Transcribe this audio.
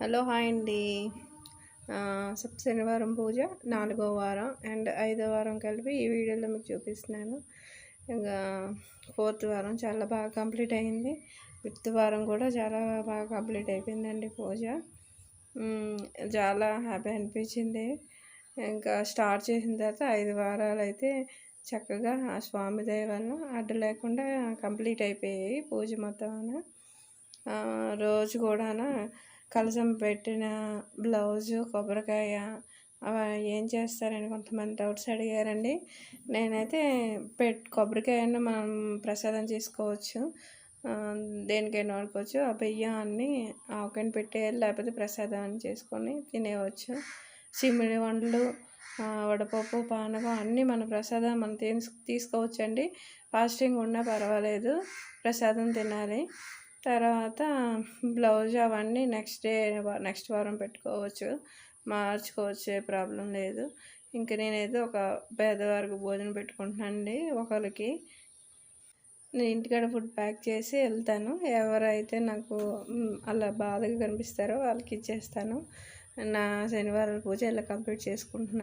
Hello hi అండి. సప్ శనివారం పూజ నాలుగో వారం అండ్ ఐదో వారం కలిపి ఈ వీడియోలో మీకు చూపిస్తున్నాను. ఇంకా ఫోర్త్ వారం చాలా బాగా కంప్లీట్ అయింది. ఫిఫ్త్ వారం కూడా చాలా బాగా కంప్లీట్ అయిపోయిందండి పూజ. చాలా హ్యాపీ అనిపించింది. ఇంకా స్టార్ట్ చేసిన తర్వాత ఐదు వారాలు అయితే చక్కగా ఆ స్వామి వల్ల అడ్డు లేకుండా కంప్లీట్ అయిపోయాయి పూజ మొత్తం రోజు కూడా కలసం పెట్టిన బ్లౌజు కొబ్బరికాయ అవి ఏం చేస్తారని కొంతమంది డౌట్స్ అడిగారండి. నేనైతే పెట్ కొబ్బరికాయను మనం ప్రసాదం చేసుకోవచ్చు. దేనికైనా వాడుకోవచ్చు. ఆ బియ్యాన్ని ఆవకాయని పెట్టేయాలి లేకపోతే ప్రసాదం చేసుకొని తినేయవచ్చు. సిమిడి వంటలు వడపప్పు పానకం అన్నీ మన ప్రసాదం మనం తీసుకోవచ్చండి. ఫాస్టింగ్ ఉన్నా పర్వాలేదు. ప్రసాదం తినాలి. తర్వాత బ్లౌజ్ అవన్నీ నెక్స్ట్ డే నెక్స్ట్ వారం పెట్టుకోవచ్చు. మార్చుకోవచ్చు ఏ ప్రాబ్లం లేదు. ఇంక నేనైతే ఒక పేదవారికి భోజనం పెట్టుకుంటున్నానండి ఒకరికి నేను ఇంటికాడ ఫుడ్ ప్యాక్ చేసి వెళ్తాను. ఎవరైతే నాకు అలా బాధగా కనిపిస్తారో వాళ్ళకి ఇచ్చేస్తాను. నా శనివారం పూజ ఇలా కంప్లీట్ చేసుకుంటున్నాను